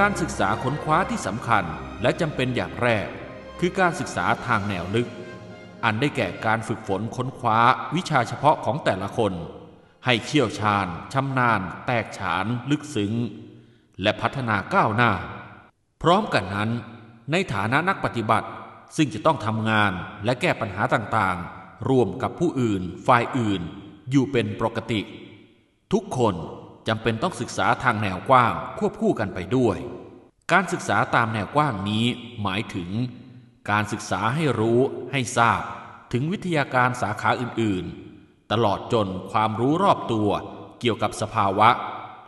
การศึกษาค้นคว้าที่สำคัญและจำเป็นอย่างแรก คือการศึกษาทางแนวลึก อันได้แก่การฝึกฝนค้นคว้าวิชาเฉพาะของแต่ละคน ให้เชี่ยวชาญชำนาญ แตกฉาน ลึกซึ้ง และพัฒนาก้าวหน้า พร้อมกันนั้น ในฐานะนักปฏิบัติซึ่งจะต้องทำงานและแก้ปัญหาต่างๆ ร่วมกับผู้อื่น ฝ่ายอื่น อยู่เป็นปกติ ทุกคน จำเป็นต้องศึกษาทางแนวกว้างควบคู่กันไปด้วย การศึกษาตามแนวกว้างนี้หมายถึง การศึกษาให้รู้ให้ทราบ ถึงวิทยาการสาขาอื่นๆ ตลอดจนความรู้รอบตัวเกี่ยวกับสภาวะ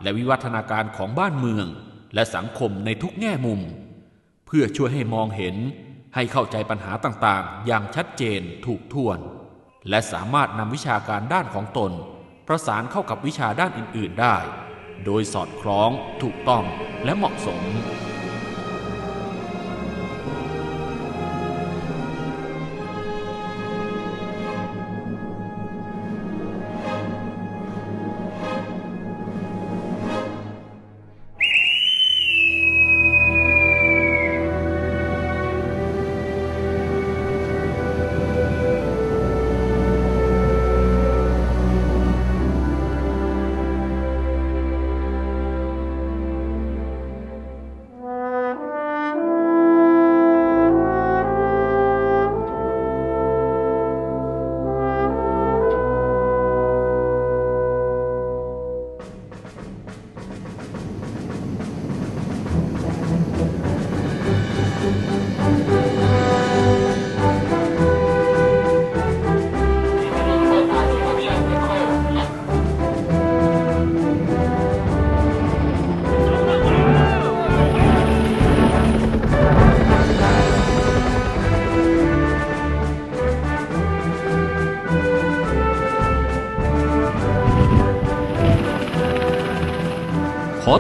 และวิวัฒนาการของบ้านเมือง และสังคมในทุกแง่มุม เพื่อช่วยให้มองเห็นให้เข้าใจปัญหาต่างๆ อย่างชัดเจนถูกท่วน และสามารถนำวิชาการด้านของตน ประสานเข้ากับวิชาด้านอื่น ๆได้ โดยสอดคล้องถูกต้องและเหมาะสม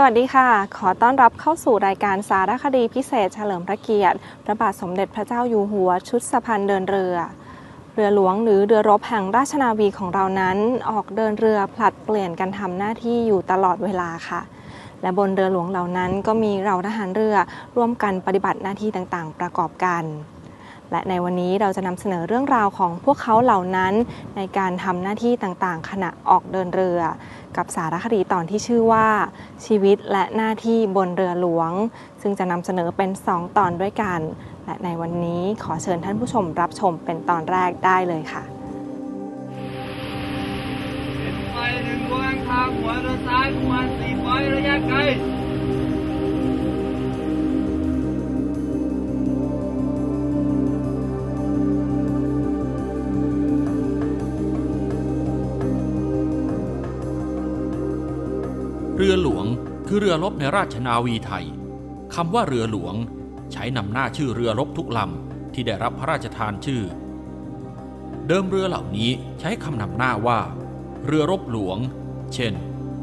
สวัสดีค่ะ ขอต้อนรับเข้าสู่รายการสารคดีพิเศษเฉลิมพระเกียรติ พระบาทสมเด็จพระเจ้าอยู่หัว ชุดสะพานเดินเรือ เรือหลวงหรือเรือรบแห่งราชนาวีของเรานั้นออกเดินเรือผลัดเปลี่ยนกันทำหน้าที่อยู่ตลอดเวลาค่ะ และบนเรือหลวงเหล่านั้นก็มีเราทหารเรือร่วมกันปฏิบัติหน้าที่ต่างๆ ประกอบกัน และในวันนี้เราจะนำเสนอเรื่องราวของพวกเขาเหล่านั้น ในการทำหน้าที่ต่างๆ ขณะออกเดินเรือ กับสารคดีตอนที่ชื่อว่า ชีวิตและหน้าที่บนเรือหลวง ซึ่งจะนำเสนอเป็น 2 ตอนด้วยกัน และในวันนี้ขอเชิญท่านผู้ชมรับชมเป็นตอนแรกได้เลยค่ะไปหนึ่งดวงทางหัวเรือซ้ายประมาณ400ระยะไก เรือรบในราชนาวีไทยคำว่าเรือหลวง ใช้นำหน้าชื่อเรือรบทุกลำที่ได้รับพระราชทานชื่อ เดิมเรือเหล่านี้ใช้คำนำหน้าว่า เรือรบหลวง เช่น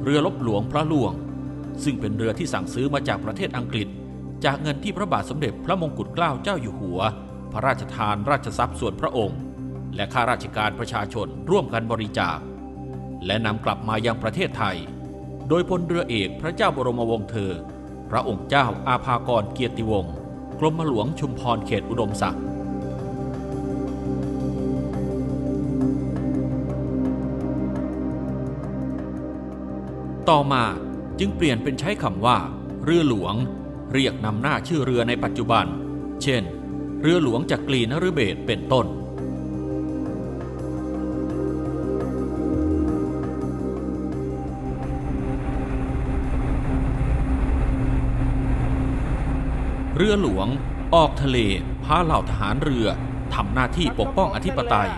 เรือรบหลวงพระหลวง ซึ่งเป็นเรือที่สั่งซื้อมาจากประเทศอังกฤษ จากเงินที่พระบาทสมเด็จพระมงกุฎเกล้าเจ้าอยู่หัว พระราชทานราชทรัพย์ส่วนพระองค์ และข้าราชการประชาชนร่วมกันบริจาค และนำกลับมายังประเทศไทย โดยพลเรือเอกพระเจ้าบรมวงศ์เธอ พระองค์เจ้าอาภากรเกียรติวงศ์กรมหลวงชุมพรเขตอุดมศักดิ์ต่อมาจึงเปลี่ยนเป็นใช้คำว่า เรือหลวง เรียกนำหน้าชื่อเรือในปัจจุบัน เช่น เรือหลวงจากกรีนฤเบศเป็นต้น เรือหลวง ออกทะเลพาเหล่าทหารเรือทำหน้าที่ปกป้องอธิปไตย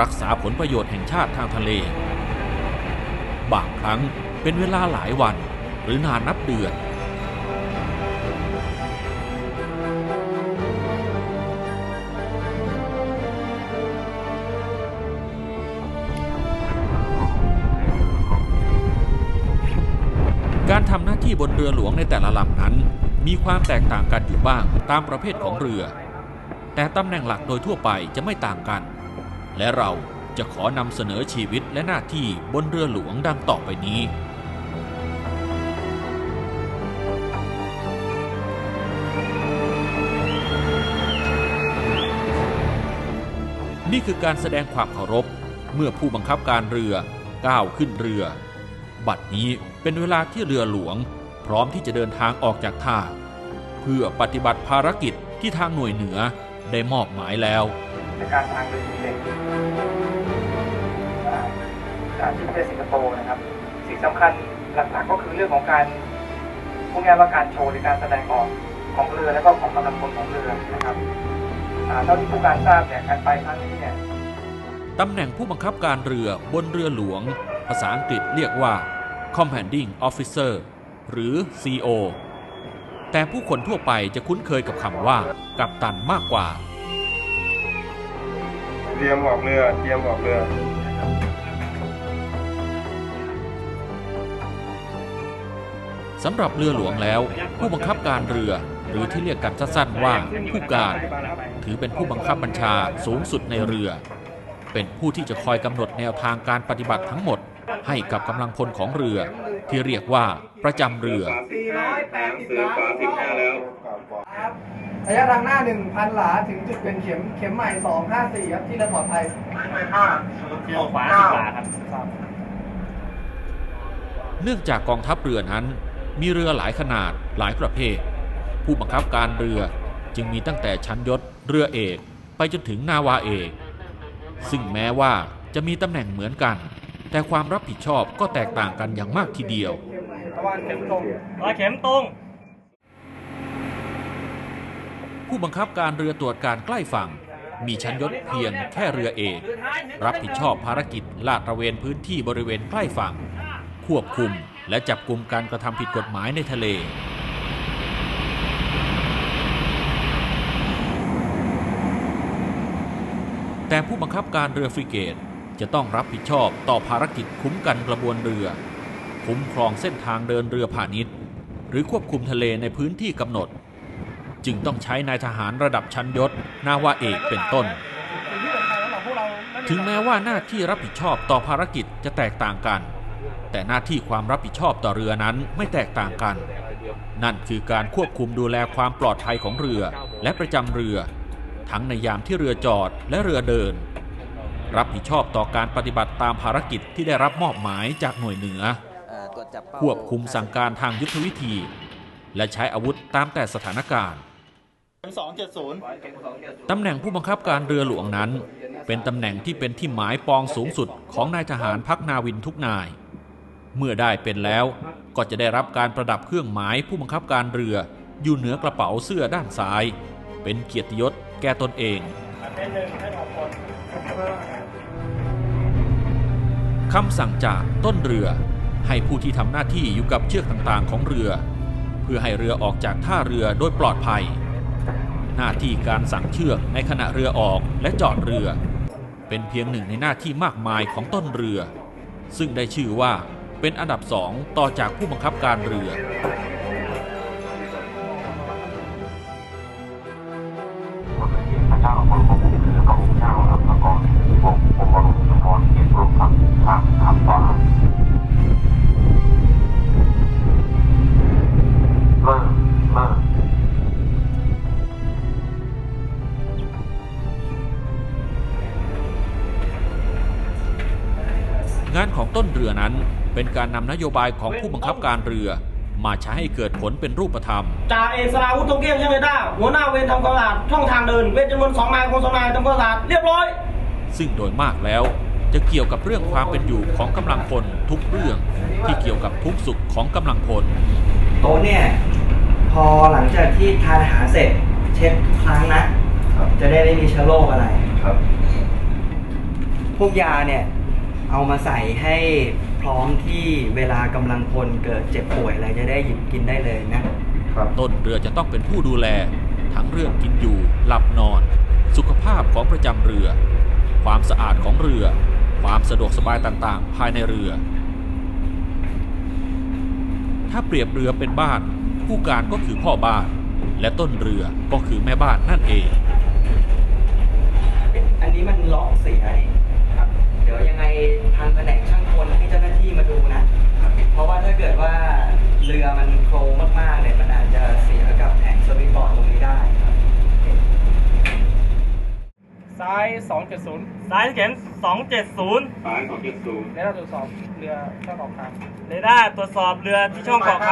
รักษาผลประโยชน์แห่งชาติทางทะเล บางครั้งเป็นเวลาหลายวันหรือนานนับเดือนการทำหน้าที่บนเรือหลวงในแต่ละลำนั้น มีความแตกต่างกันอยู่บ้างตามประเภทของเรือ แต่ตำแหน่งหลักโดยทั่วไปจะไม่ต่างกัน และเราจะขอนำเสนอชีวิตและหน้าที่บนเรือหลวงดังต่อไปนี้นี่คือการแสดงความเคารพเมื่อผู้บังคับการเรือก้าวขึ้นเรือ บัดนี้เป็นเวลาที่เรือหลวง พร้อมที่จะเดินทางออกจากท่า เพื่อปฏิบัติภารกิจที่ทางหน่วยเหนือได้มอบหมายแล้วในการทางเรือพิเศษอ่าจากที่ประเทศสิงคโปร์นะครับ สิ่งสำคัญหลักๆก็คือเรื่องของการพูดง่ายๆว่าการโชว์หรือการแสดงออกของเรือและก็ของกำลังพลของเรือนะครับอ่าเท่าที่ผู้การทราบเนี่ยการไปครั้งนี้เนี่ยตำแหน่งผู้บังคับการเรือบนเรือหลวง ภาษาอังกฤษเรียกว่า Commanding Officer หรือ CO แต่ผู้คนทั่วไปจะคุ้นเคยกับคำว่า กัปตันมากกว่า เตรียมออกเรือ เตรียมออกเรือ สำหรับเรือหลวงแล้ว ผู้บังคับการเรือ หรือที่เรียกกันสั้นๆว่า ผู้การ ถือเป็นผู้บังคับบัญชาสูงสุดในเรือ เป็นผู้ที่จะคอยกำหนดแนวทางการปฏิบัติทั้งหมด ให้กับกำลังพลของเรือ ที่เรียกว่าประจำเรือระยะทางหน้า 1,000 หลา ถึงจุดเป็นเข็มเข็มใหม่ 254 ครับ ที่เรือปลอดภัยเนื่องจากกองทัพเรือนั้น มีเรือหลายขนาดหลายประเภท ผู้บังคับการเรือจึงมีตั้งแต่ชั้นยศเรือเอก ไปจนถึงนาวาเอก ซึ่งแม้ว่าจะมีตำแหน่งเหมือนกัน แต่ความรับผิดชอบก็แตกต่างกันอย่างมากทีเดียวตะวันเข็มตรงร้อยเข็มตรง ผู้บังคับการเรือตรวจการใกล้ฝั่ง มีชั้นยศเพียงแค่เรือเอกรับผิดชอบภารกิจลาดตระเวนพื้นที่บริเวณใกล้ฝั่ง ควบคุมและจับกลุ่มการกระทำผิดกฎหมายในทะเลแต่ผู้บังคับการเรือฟริเกต จะต้องรับผิดชอบต่อภารกิจคุ้มกันกระบวนเรือ คุ้มครองเส้นทางเดินเรือพาณิชย์ หรือควบคุมทะเลในพื้นที่กำหนด จึงต้องใช้นายทหารระดับชั้นยศนาวาเอกเป็นต้น ถึงแม้ว่าหน้าที่รับผิดชอบต่อภารกิจจะแตกต่างกัน แต่หน้าที่ความรับผิดชอบต่อเรือนั้นไม่แตกต่างกัน นั่นคือการควบคุมดูแลความปลอดภัยของเรือและประจำเรือ ทั้งในยามที่เรือจอดและเรือเดิน รับผิดชอบต่อการปฏิบัติตามภารกิจที่ได้รับมอบหมายจากหน่วยเหนือเอ่อตรวจจับเป้าควบคุมสั่งการทางยุทธวิธี และใช้อาวุธตามแต่สถานการณ์ตำแหน่งผู้บังคับการเรือหลวงนั้น เป็นตำแหน่งที่เป็นที่หมายปองสูงสุดของนายทหารพักนาวินทุกนาย เมื่อได้เป็นแล้วก็จะได้รับการประดับเครื่องหมายผู้บังคับการเรืออยู่เหนือกระเป๋าเสื้อด้านซ้าย เป็นเกียรติยศแก่ตนเอง คำสั่งจากต้นเรือ ให้ผู้ที่ทำหน้าที่อยู่กับเชือกต่างๆของเรือ เพื่อให้เรือออกจากท่าเรือโดยปลอดภัย หน้าที่การสั่งเชือกในขณะเรือออกและจอดเรือ เป็นเพียงหนึ่งในหน้าที่มากมายของต้นเรือ ซึ่งได้ชื่อว่าเป็นอันดับสองต่อจากผู้บังคับการเรือ มกับทางทำต่อเริ่มเริ่มงานของต้นเรือนั้นเป็นการนำนโยบายของผู้บังคับการเรือ มาใช้ให้เกิดผลเป็นรูปธรรมจ่าเอกสราวุธทองเกี้ยงใช่ไหมต้าหัวหน้าเวรทำความสะอาดช่องทางเดิน เวรจำนวนสองนายคนสองนายทำความสะอาดเรียบร้อย ซึ่งโดยมากแล้ว จะเกี่ยวกับเรื่องความเป็นอยู่ของกำลังพลทุกเรื่องที่เกี่ยวกับทุกสุขของกำลังพลโต๊ะเนี่ยพอหลังจากที่ทานอาหารเสร็จเช็ดทุกครั้งนะจะได้ไม่มีเชื้อโรคอะไรครับ พวกยาเนี่ยเอามาใส่ให้พร้อมที่เวลากำลังพลเกิดเจ็บป่วยอะไรจะได้หยิบกินได้เลยนะต้นเรือจะต้องเป็นผู้ดูแล ทั้งเรื่องกินอยู่ หลับนอน สุขภาพของประจำเรือ ความสะอาดของเรือ ความสะดวกสบายต่างๆ ภายในเรือ ถ้าเปรียบเรือเป็นบ้าน ผู้การก็คือพ่อบ้าน และต้นเรือก็คือแม่บ้านนั่นเอง อันนี้มันหลอกเสียครับ เดี๋ยวยังไงทางแผนกช่างกลให้เจ้าหน้าที่มาดูนะ เพราะว่าถ้าเกิดว่าเรือมันโครงมากๆเนี่ยมันอาจจะเสียกับแผงสวิตช์บอร์ดตรงนี้ได้ครับ ซ้าย 270ซ้ายเข็ม270ซ้ายสองเจ็ดศูนย์แล้วเราตรวจสอบเรือช่องออกทางเรดาร์ตรวจสอบเรือที่ช่องเกาะค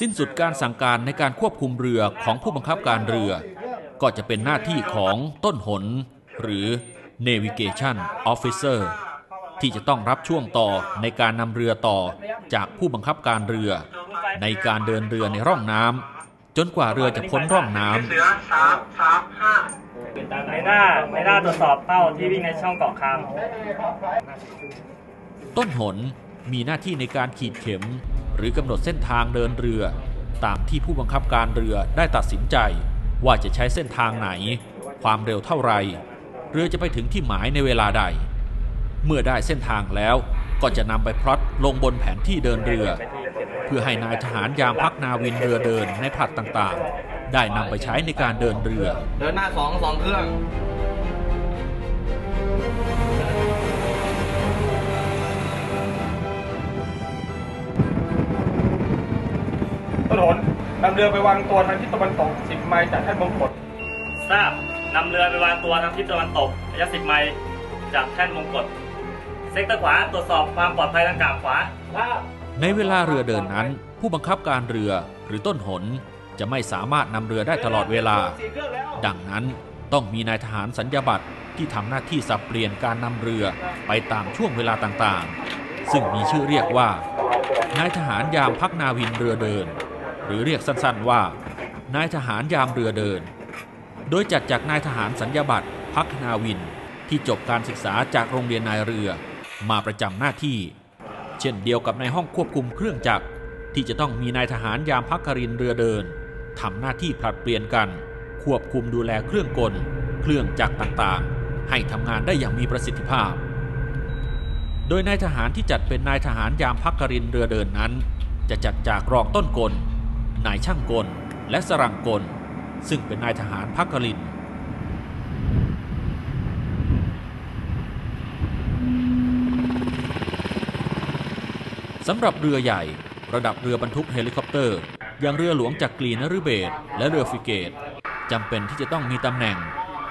สิ้นสุดการสั่งการในการควบคุมเรือของผู้บังคับการเรือ ก็จะเป็นหน้าที่ของต้นหน หรือ Navigation Officer ที่จะต้องรับช่วงต่อในการนำเรือต่อจากผู้บังคับการเรือ ในการเดินเรือในร่องน้ำจนกว่าเรือจะพ้นร่องน้ำำเรดาร์เรดา ร์ตรวจสอบเป้าที่วิ่งในช่องเกาะคต้นหนมีหน้าที่ในการขีดเข็ม หรือกำหนดเส้นทางเดินเรือ ตามที่ผู้บังคับการเรือได้ตัดสินใจ ว่าจะใช้เส้นทางไหน ความเร็วเท่าไร เรือจะไปถึงที่หมายในเวลาใด เมื่อได้เส้นทางแล้วก็จะนำไปพลอตลงบนแผนที่เดินเรือ เพื่อให้นายทหารยามพักนาวินเรือเดินในผลัดต่างๆ ได้นำไปใช้ในการเดินเรือ เดินหน้าสองสองเครื่องถนนนำเรือไปวางตัวทางทิศตะวันตก 10 ไมล์จากแท่นบงกฎำทราบนำเรือไปวางตัวทางทิศตะวันตกระยะ 10 ไมล์จากแท่นมงกฎเซกเตอร์ขวาตรวจสอบความปลอดภัยทางกาบขวาทราบในเวลาเรือเดินนั้น ผู้บังคับการเรือหรือต้นหน จะไม่สามารถนำเรือได้ตลอดเวลา ดังนั้นต้องมีนายทหารสัญญาบัตรที่ทำหน้าที่สับเปลี่ยนการนำเรือไปตามช่วงเวลาต่างๆ ซึ่งมีชื่อเรียกว่านายทหารยามพักนาวินเรือเดิน หรือเรียกสั้นๆว่านายทหารยามเรือเดิน โดยจัดจากนายทหารสัญญาบัตรพักนาวินที่จบการศึกษาจากโรงเรียนนายเรือมาประจำหน้าที่ เช่นเดียวกับในห้องควบคุมเครื่องจักรที่จะต้องมีนายทหารยามพักกรินเรือเดิน ทำหน้าที่ผลัดเปลี่ยนกัน ควบคุมดูแลเครื่องกล เครื่องจักรต่างๆ ให้ทำงานได้อย่างมีประสิทธิภาพ โดยนายทหารที่จัดเป็นนายทหารยามพักกรินเรือเดินนั้น จะจัดจากรองต้นกล นายช่างกล และสรังกล ซึ่งเป็นนายทหารพักกรินสำหรับเรือใหญ่ ระดับเรือบรรทุกเฮลิคอปเตอร์ อย่างเรือหลวงจากกรีนฤเบศและเรือฟิเกตจำเป็นที่จะต้องมีตำแหน่ง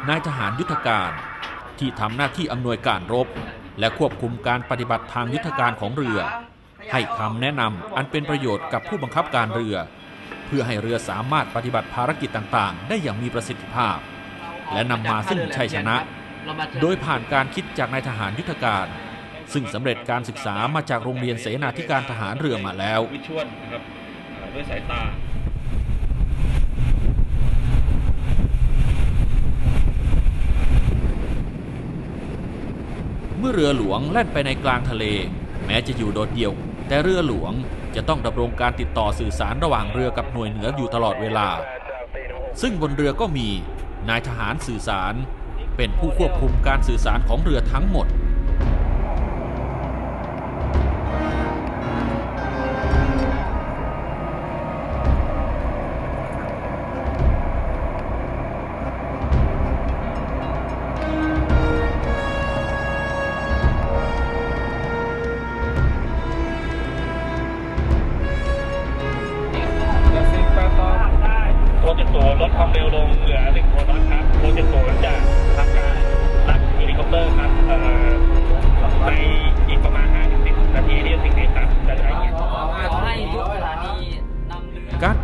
นายทหารยุทธการ ที่ทำหน้าที่อำนวยการรบ และควบคุมการปฏิบัติทางยุทธการของเรือ ให้คำแนะนำอันเป็นประโยชน์กับผู้บังคับการเรือ เพื่อให้เรือสามารถปฏิบัติภารกิจต่างๆ ได้อย่างมีประสิทธิภาพ และนำมาซึ่งชัยชนะ โดยผ่านการคิดจากนายทหารยุทธการ ซึ่งสำเร็จการศึกษามาจากโรงเรียนเสนาธิการทหารเรือมาแล้ว ด้วยสายตาเมื่อเรือหลวงแล่นไปในกลางทะเล แม้จะอยู่โดดเดี่ยว แต่เรือหลวงจะต้องดำรงการติดต่อสื่อสารระหว่างเรือกับหน่วยเหนืออยู่ตลอดเวลา ซึ่งบนเรือก็มีนายทหารสื่อสาร เป็นผู้ควบคุมการสื่อสารของเรือทั้งหมด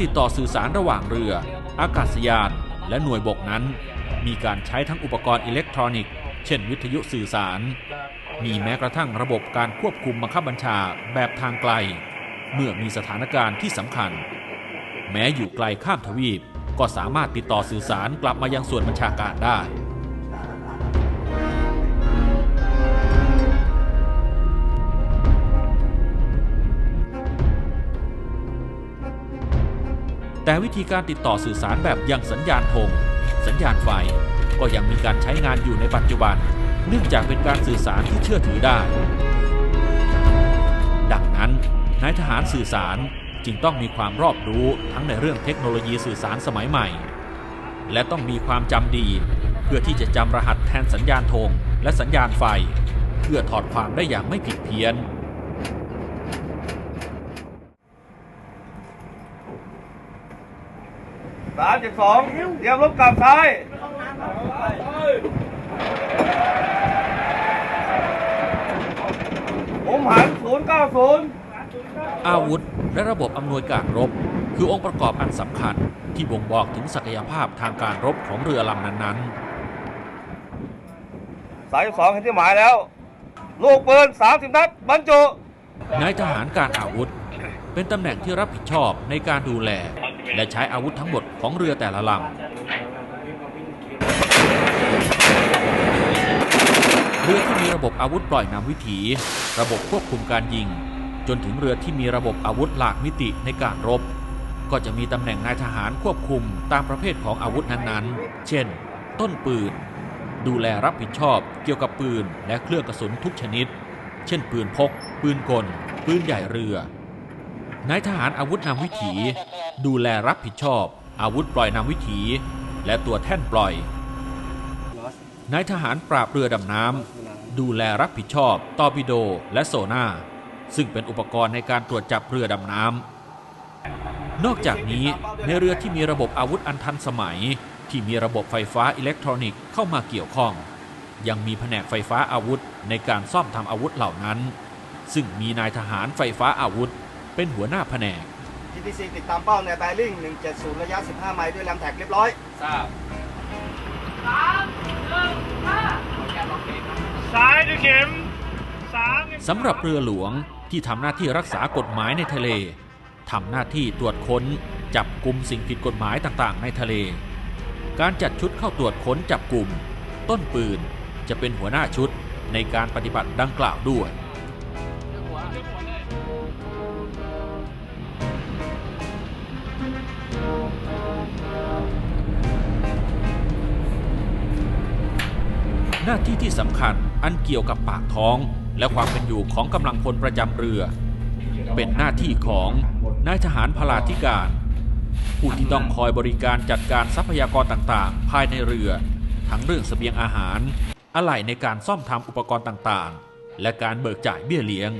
ติดต่อสื่อสารระหว่างเรือ อากาศยาน และหน่วยบกนั้น มีการใช้ทั้งอุปกรณ์อิเล็กทรอนิกส์ เช่นวิทยุสื่อสาร มีแม้กระทั่งระบบการควบคุมบังคับบัญชาแบบทางไกล เมื่อมีสถานการณ์ที่สำคัญ แม้อยู่ไกลข้ามทวีปก็สามารถติดต่อสื่อสารกลับมายังส่วนบัญชาการได้ แต่วิธีการติดต่อสื่อสารแบบยังสัญญาณธงสัญญาณไฟ ก็ยังมีการใช้งานอยู่ในปัจจุบัน เนื่องจากเป็นการสื่อสารที่เชื่อถือได้ ดังนั้นนายทหารสื่อสารจึงต้องมีความรอบรู้ทั้งในเรื่องเทคโนโลยีสื่อสารสมัยใหม่ และต้องมีความจำดี เพื่อที่จะจำรหัสแทนสัญญาณธงและสัญญาณไฟ เพื่อถอดความได้อย่างไม่ผิดเพี้ยน สาม จุดสองเตรียมรบกับซ้ายผมหันศูนย์เก้าศูนย์อาวุธ และระบบอำนวยการรบ คือองค์ประกอบอันสำคัญ ที่บ่งบอกถึงศักยภาพทางการรบของเรือลำนั้นสายสองเห็นที่หมายแล้ว ลูกปืนสามสิบนัดบรรจุๆนายทหารการอาวุธ เป็นตำแหน่งที่รับผิดชอบในการดูแล และใช้อาวุธทั้งหมดของเรือแต่ละลำเรือที่มีระบบอาวุธปล่อยนำวิถี ระบบควบคุมการยิง จนถึงเรือที่มีระบบอาวุธหลากมิติในการรบ ก็จะมีตำแหน่งนายทหารควบคุมตามประเภทของอาวุธนั้นๆ เช่น ต้นปืน ดูแลรับผิดชอบเกี่ยวกับปืนและเครื่องกระสุนทุกชนิด เช่น ปืนพก ปืนกล ปืนใหญ่เรือ นายทหารอาวุธนำวิถี ดูแลรับผิดชอบ อาวุธปล่อยนำวิถี และตัวแท่นปล่อยนายทหารปราบเรือดำน้ำดูแลรับผิดชอบตอร์ปิโดและโซน่าซึ่งเป็นอุปกรณ์ในการตรวจจับเรือดำน้ำนอกจากนี้ในเรือที่มีระบบอาวุธอันทันสมัย ที่มีระบบไฟฟ้าอิเล็กทรอนิกส์เข้ามาเกี่ยวข้อง ยังมีแผนกไฟฟ้าอาวุธในการซ่อมทำอาวุธเหล่านั้น ซึ่งมีนายทหารไฟฟ้าอาวุธ เป็นหัวหน้าแผนก GTC ติดตามเป้าในแบริ่ง170 ระยะ 15 ไมล์ด้วยแรมแท็กเรียบร้อยทราบสามหนึ่งห้าซ้ายด้วยเข็มสามสำหรับเรือหลวงที่ทำหน้าที่รักษากฎหมายในทะเลทำหน้าที่ตรวจค้นจับกลุ่มสิ่งผิดกฎหมายต่างๆ ในทะเล การจัดชุดเข้าตรวจค้นจับกลุ่ม ต้นปืนจะเป็นหัวหน้าชุดในการปฏิบัติดังกล่าวด้วย หน้าที่ที่สำคัญอันเกี่ยวกับปากท้อง และความเป็นอยู่ของกำลังพลประจำเรือ เป็นหน้าที่ของนายทหารพลาธิการ ผู้ที่ต้องคอยบริการจัดการทรัพยากรต่างๆ ภายในเรือ ทั้งเรื่องเสบียงอาหาร อะไหล่ในการซ่อมทำอุปกรณ์ต่างๆ และการเบิกจ่ายเบี้ยเลี้ยง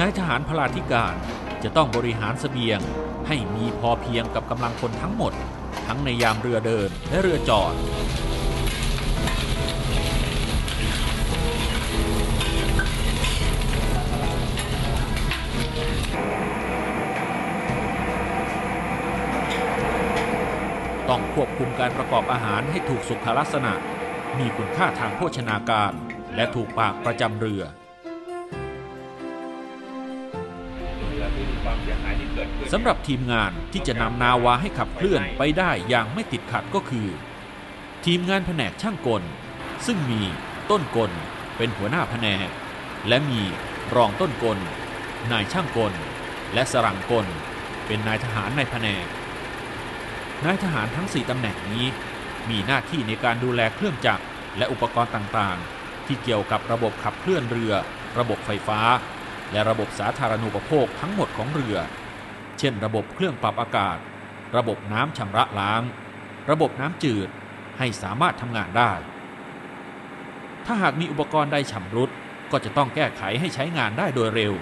นายทหารพลาธิการจะต้องบริหารเสบียงให้มีพอเพียงกับกำลังคนทั้งหมด ทั้งในยามเรือเดินและเรือจอด ต้องควบคุมการประกอบอาหารให้ถูกสุขลักษณะ มีคุณค่าทางโภชนาการ และถูกปากประจำเรือ สำหรับทีมงานที่จะนำนาวาให้ขับเคลื่อนไปได้อย่างไม่ติดขัดก็คือ ทีมงานแผนกช่างกล ซึ่งมีต้นกลเป็นหัวหน้าแผนก และมีรองต้นกล นายช่างกล และสรังกล เป็นนายทหารในแผนก นายทหารทั้ง 4ตำแหน่งนี้ มีหน้าที่ในการดูแลเครื่องจักรและอุปกรณ์ต่างๆ ที่เกี่ยวกับระบบขับเคลื่อนเรือ ระบบไฟฟ้า และระบบสาธารณูปโภคทั้งหมดของเรือ เช่น ระบบเครื่องปรับอากาศ ระบบน้ำชำระล้าง ระบบน้ำจืดให้สามารถทำงานได้ ถ้าหากมีอุปกรณ์ใดชำรุดก็จะต้องแก้ไขให้ใช้งานได้โดยเร็ว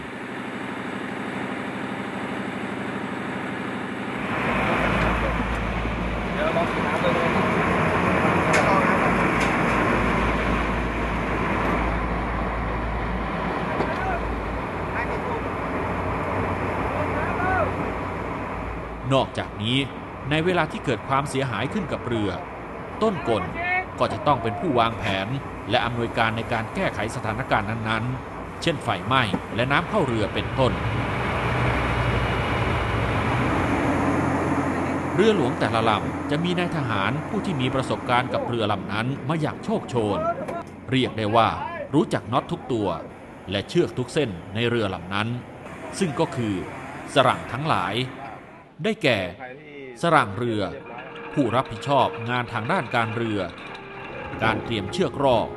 เดี๋ยวลองน้ำไปเลยให้ติดตัว นอกจากนี้ในเวลาที่เกิดความเสียหายขึ้นกับเรือ ต้นกลก็จะต้องเป็นผู้วางแผน และอำนวยการในการแก้ไขสถานการณ์นั้นๆ เช่นไฟไหม้และน้ำเข้าเรือเป็นต้น เรือหลวงแต่ละลำจะมีนายทหารผู้ที่มีประสบการณ์กับเรือลำนั้นมาอย่างโชคโชน เรียกได้ว่ารู้จักน็อตทุกตัว และเชือกทุกเส้นในเรือลำนั้น ซึ่งก็คือสรั่งทั้งหลาย ได้แก่ สรั่งเรือ ผู้รับผิดชอบงานทางด้านการเรือ การเตรียมเชือกรอก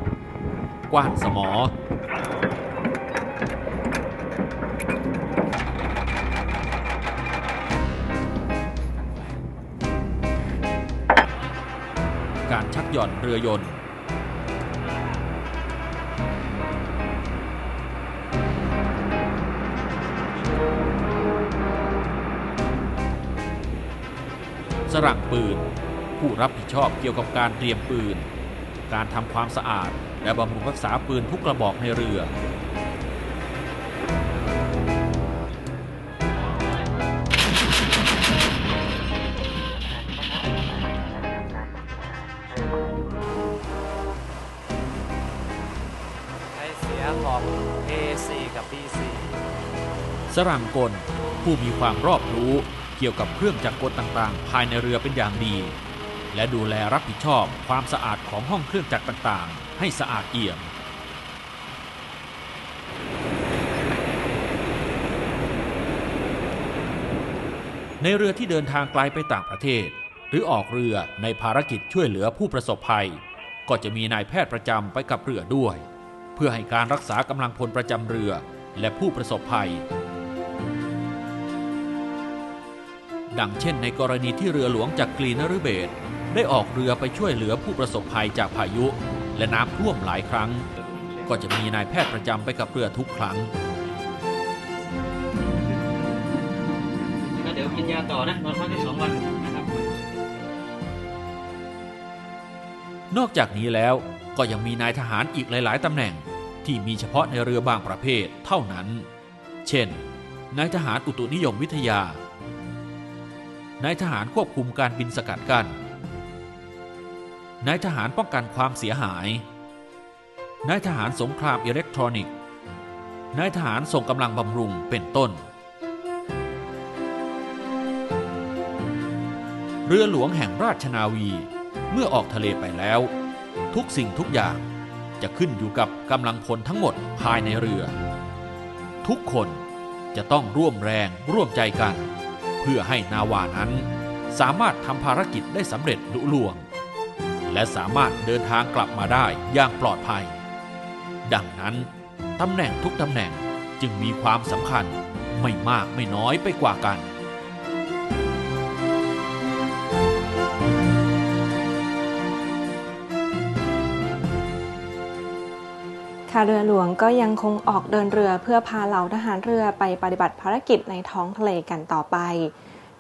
กว้านสมอ การชักหย่อนเรือยนต์ รั่งปืน ผู้รับผิดชอบเกี่ยวกับการเตรียมปืน การทำความสะอาด และบำรุงรักษาปืนทุกกระบอกในเรือใช้เสียของ A4 กับ B4 สรั่งกลผู้มีความรอบรู้ เกี่ยวกับเครื่องจักรกลต่างๆ ภายในเรือเป็นอย่างดี และดูแลรับผิดชอบความสะอาดของห้องเครื่องจักรต่างๆ ให้สะอาดเอี่ยมในเรือที่เดินทางไกลไปต่างประเทศ หรือออกเรือในภารกิจช่วยเหลือผู้ประสบภัย ก็จะมีนายแพทย์ประจำไปกับเรือด้วย เพื่อให้การรักษากำลังพลประจำเรือและผู้ประสบภัย ดังเช่นในกรณีที่เรือหลวงจากกรีนฤเบศรได้ออกเรือไปช่วยเหลือผู้ประสบภัยจากพายุ และน้ำท่วมหลายครั้ง ก็จะมีนายแพทย์ประจำไปกับเรือทุกครั้งก็เดี๋ยวกินยาต่อนะนอนพักได้สองวันนะครับนอกจากนี้แล้วก็ยังมีนายทหารอีกหลาย ๆตำแหน่งที่มีเฉพาะในเรือบางประเภทเท่านั้น เช่นนายทหารอุตุนิยมวิทยา นายทหารควบคุมการบินสกัดกัน้นนายทหารป้องกันความเสียหาย นายทหารสงครามอิเล็กทรอนิกส์ นายทหารส่งกำลังบำรุงเป็นต้น เรือหลวงแห่งราชนาวีเมื่อออกทะเลไปแล้ว ทุกสิ่งทุกอย่างจะขึ้นอยู่กับกำลังพลทั้งหมดภายในเรือ ทุกคนจะต้องร่วมแรงร่วมใจกัน พื่อให้นาวานั้น สามารถทำภารกิจได้สำเร็จลุล่วง และสามารถเดินทางกลับมาได้อย่างปลอดภัย ดังนั้นตำแหน่งทุกตำแหน่งจึงมีความสำคัญไม่มากไม่น้อยไปกว่ากัน ค่ะเรือหลวงก็ยังคงออกเดินเรือเพื่อพาเหล่าทหารเรือไปปฏิบัติภารกิจในท้องทะเลกันต่อไป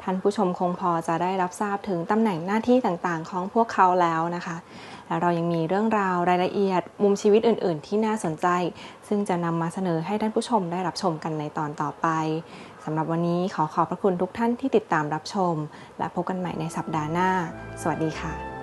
ท่านผู้ชมคงพอจะได้รับทราบถึงตำแหน่งหน้าที่ต่างๆ ของพวกเขาแล้วนะคะและเรายังมีเรื่องราวรายละเอียด มุมชีวิตอื่น ๆ ที่น่าสนใจ ซึ่งจะนำมาเสนอให้ท่านผู้ชมได้รับชมกันในตอนต่อไปสำหรับวันนี้ขอขอบพระคุณทุกท่านที่ติดตามรับชม และพบกันใหม่ในสัปดาห์หน้า สวัสดีค่ะ